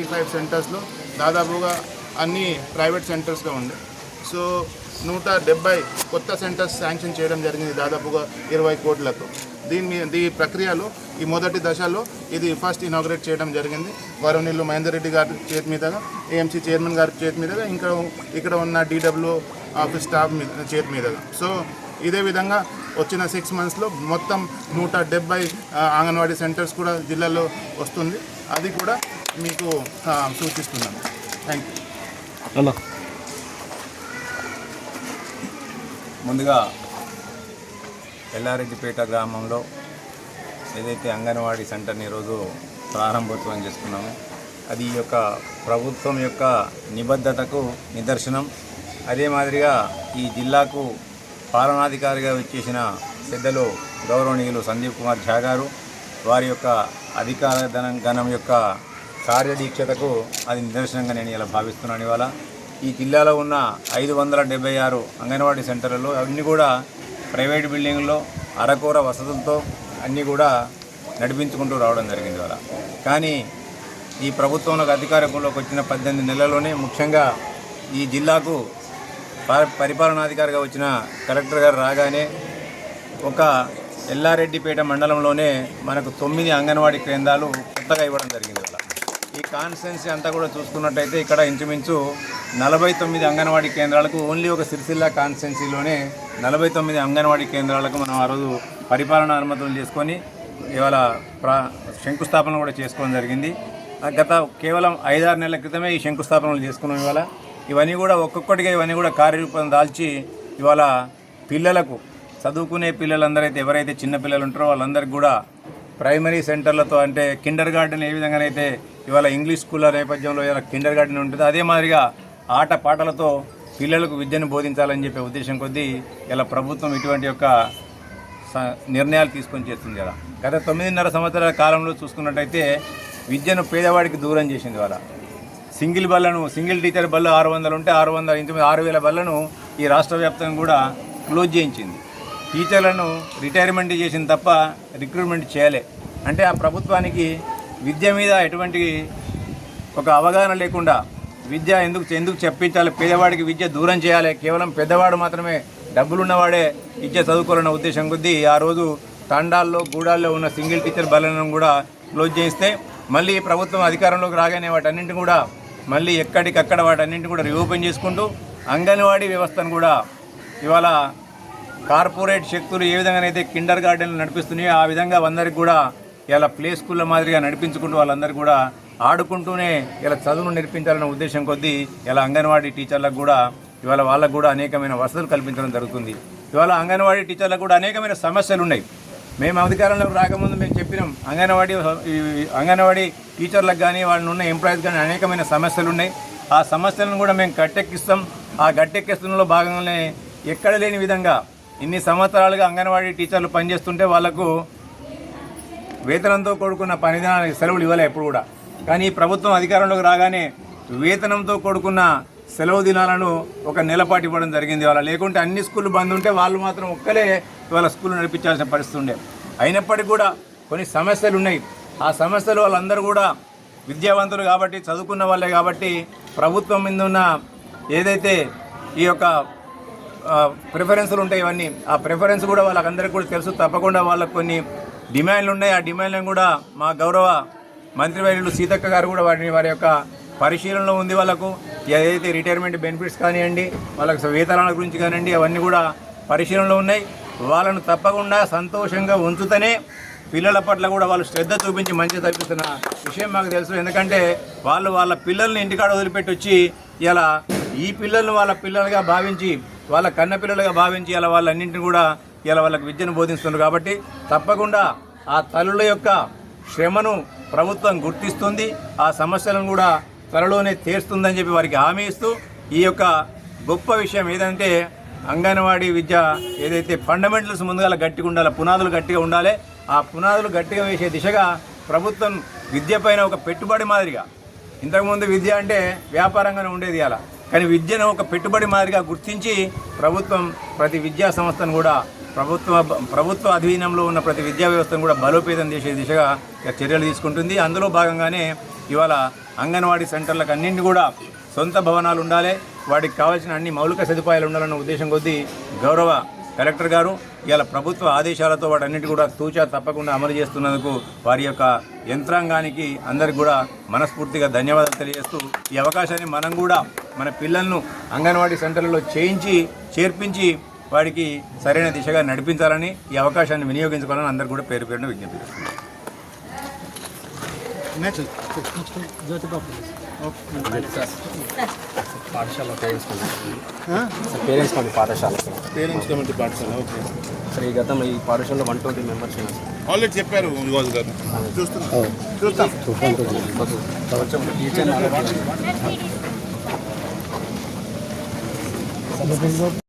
Thirty five సెంటర్స్లో దాదాపుగా అన్ని ప్రైవేట్ సెంటర్స్గా ఉంది. సో నూట డెబ్బై కొత్త సెంటర్స్ శాంక్షన్ చేయడం జరిగింది దాదాపుగా ఇరవై కోట్లతో దీని మీ- ఈ ప్రక్రియలో ఈ మొదటి దశలో ఇది ఫస్ట్ ఇనాగ్రేట్ చేయడం జరిగింది. వరుణిల్లు మహేందర్ రెడ్డి గారి చేతి మీదుగా ఏఎంసీ చైర్మన్ గారి చేతి మీదుగా ఇంకా ఇక్కడ ఉన్న డీడబ్ల్యూ ఆఫీస్ స్టాఫ్ చేతి మీదుగా. సో ఇదే విధంగా వచ్చిన సిక్స్ మంత్స్లో మొత్తం నూట డెబ్బై అంగన్వాడీ సెంటర్స్ కూడా జిల్లాలో వస్తుంది. అది కూడా మీకు సూచిస్తున్నాను. థ్యాంక్ యూ ముందుగా ఎల్లారెడ్డిపేట గ్రామంలో ఏదైతే అంగన్వాడీ సెంటర్ని ఈరోజు ప్రారంభోత్సవం చేసుకున్నామో అది ఈ యొక్క ప్రభుత్వం యొక్క నిబద్ధతకు నిదర్శనం. అదే మాదిరిగా ఈ జిల్లాకు పాలనాధికారిగా వచ్చేసిన పెద్దలు గౌరవనీయులు సందీప్ కుమార్ ఝా గారు వారి యొక్క అధికార ధనం గణం యొక్క కార్యదీక్షతకు అది నిదర్శనంగా నేను ఇలా భావిస్తున్నాను ఇవాళ. ఈ జిల్లాలో ఉన్న ఐదు వందల డెబ్బై ఆరు అంగన్వాడీ సెంటర్లలో అన్నీ కూడా ప్రైవేట్ బిల్డింగ్లో అరకూర వసతులతో అన్నీ కూడా నడిపించుకుంటూ రావడం జరిగింది ఇవాళ. కానీ ఈ ప్రభుత్వంలోకి అధికారంలోకి వచ్చిన పద్దెనిమిది నెలల్లోనే ముఖ్యంగా ఈ జిల్లాకు ప- పరిపాలనాధికారిగా వచ్చిన కలెక్టర్ గారు రాగానే ఒక ఎల్లారెడ్డిపేట మండలంలోనే మనకు తొమ్మిది అంగన్వాడీ కేంద్రాలు కొత్తగా ఇవ్వడం జరిగింది ఇవాళ. ఈ కాన్స్టెన్సీ అంతా కూడా చూసుకున్నట్టయితే ఇక్కడ ఇంచుమించు నలభై తొమ్మిది అంగన్వాడీ కేంద్రాలకు ఓన్లీ ఒక సిరిసిల్ల కాన్స్టెన్సీలోనే నలభై తొమ్మిది అంగన్వాడీ కేంద్రాలకు మనం ఆ రోజు పరిపాలన అనుమతులు చేసుకొని ఇవాళ ప్రా శంకుస్థాపన కూడా చేసుకోవడం జరిగింది. గత కేవలం ఐదారు నెలల క్రితమే ఈ శంకుస్థాపనలు చేసుకున్నాం ఇవాళ. ఇవన్నీ కూడా ఒక్కొక్కటిగా ఇవన్నీ కూడా కార్యరూపం దాల్చి ఇవాళ పిల్లలకు చదువుకునే పిల్లలందరైతే ఎవరైతే చిన్న పిల్లలు ఉంటారో వాళ్ళందరికీ కూడా ప్రైమరీ సెంటర్లతో అంటే కిండర్ గార్డెన్ ఏ విధంగానైతే ఇవాళ ఇంగ్లీష్ స్కూళ్ళ నేపథ్యంలో ఇలా కిండర్ గార్డెన్ ఉంటుంది అదే మాదిరిగా ఆట పాటలతో పిల్లలకు విద్యను బోధించాలని చెప్పే ఉద్దేశం కొద్దీ ఇలా ప్రభుత్వం ఇటువంటి యొక్క స- నిర్ణయాలు తీసుకొని చేస్తుంది కదా. గత తొమ్మిదిన్నర సంవత్సరాల కాలంలో చూసుకున్నట్టయితే విద్యను పేదవాడికి దూరం చేసింది వాళ్ళ సింగిల్ బళ్ళను సింగిల్ టీచర్ బళ్ళు ఆరు వందలు ఉంటే ఆరు వందల ఇంతమంది ఆరు వేల బళ్ళను ఈ రాష్ట్ర వ్యాప్తంగా కూడా క్లోజ్ చేయించింది. టీచర్లను రిటైర్మెంట్ చేసింది తప్ప రిక్రూట్మెంట్ చేయలే. అంటే ఆ ప్రభుత్వానికి విద్య మీద ఎటువంటి ఒక అవగాహన లేకుండా విద్య ఎందుకు ఎందుకు చెప్పించాలి? పేదవాడికి విద్య దూరం చేయాలి. కేవలం పెద్దవాడు మాత్రమే డబ్బులున్నవాడే విద్య చదువుకోవాలన్న ఉద్దేశం కొద్దీ ఆ రోజు తండాల్లో గూడాల్లో ఉన్న సింగిల్ టీచర్ బలనం కూడా క్లోజ్ చేస్తే మళ్ళీ ప్రభుత్వం అధికారంలోకి రాగానే వాటన్నింటిని కూడా మళ్ళీ ఎక్కడికక్కడ వాటన్నింటిని కూడా రీఓపెన్ చేసుకుంటూ అంగన్వాడీ వ్యవస్థను కూడా ఇవాళ కార్పొరేట్ శక్తులు ఏ విధంగానైతే కిండర్ గార్డెన్లు నడిపిస్తున్నాయో ఆ విధంగా అందరికి కూడా ఇలా ప్లే స్కూళ్ళ మాదిరిగా నడిపించుకుంటూ వాళ్ళందరూ కూడా ఆడుకుంటూనే ఇలా చదువును నేర్పించాలన్న ఉద్దేశం కొద్దీ ఇలా అంగన్వాడీ టీచర్లకు కూడా ఇవాళ వాళ్ళకు కూడా అనేకమైన వసతులు కల్పించడం జరుగుతుంది. ఇవాళ అంగన్వాడీ టీచర్లకు కూడా అనేకమైన సమస్యలు ఉన్నాయి మేము అధికారంలోకి రాకముందు మేము చెప్పినాం అంగన్వాడీ అంగన్వాడీ టీచర్లకు కానీ వాళ్ళని ఉన్న ఎంప్లాయీస్ కానీ అనేకమైన సమస్యలు ఉన్నాయి ఆ సమస్యలను కూడా మేము గట్టెక్కిస్తాం ఆ గట్టెక్కిస్తున్నలో భాగంగానే ఎక్కడ లేని విధంగా ఇన్ని సంవత్సరాలుగా అంగన్వాడీ టీచర్లు పనిచేస్తుంటే వాళ్ళకు వేతనంతో కూడుకున్న పనిదినానికి సెలవులు ఇవ్వలే ఎప్పుడు కూడా. కానీ ప్రభుత్వం అధికారంలోకి రాగానే వేతనంతో కూడుకున్న సెలవు దినాలను ఒక నెలపాటు ఇవ్వడం జరిగింది వాళ్ళ లేకుంటే అన్ని స్కూళ్ళు బంద్ ఉంటే వాళ్ళు మాత్రం ఒక్కలే ఇవాళ స్కూల్ నడిపించాల్సిన పరిస్థితి ఉండే. అయినప్పటికీ కూడా కొన్ని సమస్యలు ఉన్నాయి. ఆ సమస్యలు వాళ్ళందరూ కూడా విద్యావంతులు కాబట్టి చదువుకున్న వాళ్ళే కాబట్టి ప్రభుత్వం మీద ఉన్న ఏదైతే ఈ యొక్క ప్రిఫరెన్సులు ప్రిఫరెన్స్లు ఉంటాయి ఇవన్నీ ఆ ప్రిఫరెన్స్ కూడా వాళ్ళకందరికీ కూడా తెలుసు. తప్పకుండా వాళ్ళకు కొన్ని డిమాండ్లు ఉన్నాయి. ఆ డిమాండ్లను కూడా మా గౌరవ మంత్రివర్యులు సీతక్క గారు కూడా వాటిని వారి యొక్క పరిశీలనలో ఉంది వాళ్ళకు. ఏదైతే రిటైర్మెంట్ బెనిఫిట్స్ కానివ్వండి వాళ్ళకి వేతనాల గురించి కానివ్వండి అవన్నీ కూడా పరిశీలనలో ఉన్నాయి. వాళ్ళను తప్పకుండా సంతోషంగా ఉంచుతూనే పిల్లల పట్ల కూడా వాళ్ళు శ్రద్ధ చూపించి మంచి తప్పిస్తున్న విషయం మాకు తెలుసు. ఎందుకంటే వాళ్ళు వాళ్ళ పిల్లల్ని ఇంటికాడ వదిలిపెట్టి వచ్చి ఇలా ఈ పిల్లల్ని వాళ్ళ పిల్లలుగా భావించి వాళ్ళ కన్న పిల్లలుగా భావించి అలా వాళ్ళన్నింటిని కూడా ఇలా వాళ్ళకి విద్యను బోధిస్తున్నారు కాబట్టి తప్పకుండా ఆ తల్లుల యొక్క శ్రమను ప్రభుత్వం గుర్తిస్తుంది ఆ సమస్యలను కూడా త్వరలోనే తీరుస్తుందని చెప్పి వారికి హామీ ఇస్తూ ఈ యొక్క గొప్ప విషయం ఏదంటే అంగన్వాడీ విద్య ఏదైతే ఫండమెంటల్స్ ముందుగా గట్టిగా ఉండాలి పునాదులు గట్టిగా ఉండాలి ఆ పునాదులు గట్టిగా వేసే దిశగా ప్రభుత్వం విద్య పైన ఒక పెట్టుబడి మాదిరిగా ఇంతకుముందు విద్య అంటే వ్యాపారంగానే ఉండేది అలా కానీ విద్యను ఒక పెట్టుబడి మాదిరిగా గుర్తించి ప్రభుత్వం ప్రతి విద్యా సంస్థను కూడా ప్రభుత్వ ప్రభుత్వ అధీనంలో ఉన్న ప్రతి విద్యా వ్యవస్థను కూడా బలోపేతం చేసే దిశగా చర్యలు తీసుకుంటుంది. అందులో భాగంగానే ఇవాళ అంగన్వాడీ సెంటర్లకు అన్నింటినీ కూడా సొంత భవనాలు ఉండాలి. వాటికి కావాల్సిన అన్ని మౌలిక సదుపాయాలు ఉండాలన్న ఉద్దేశం కొద్దీ గౌరవ కలెక్టర్ గారు ఇవాళ ప్రభుత్వ ఆదేశాలతో వాటన్నిటి కూడా తూచా తప్పకుండా అమలు చేస్తున్నందుకు వారి యొక్క యంత్రాంగానికి అందరికి కూడా మనస్ఫూర్తిగా ధన్యవాదాలు తెలియజేస్తూ ఈ అవకాశాన్ని మనం కూడా మన పిల్లలను అంగన్వాడీ సెంటర్లలో చేయించి చేర్పించి వాడికి సరైన దిశగా నడిపించాలని ఈ అవకాశాన్ని వినియోగించుకోవాలని అందరు కూడా పేరు పేరున విజ్ఞప్తి సార్ పేరెంట్స్ కమిటీ. పాఠశాల. పేరెంట్స్ కమిటీ పాఠశాల ఓకే. సార్ ఈ గతం ఈ పాఠశాలలో వన్ ట్వంటీ మెంబర్స్ ఆల్రెడీ చెప్పారు చూస్తాం. టీచర్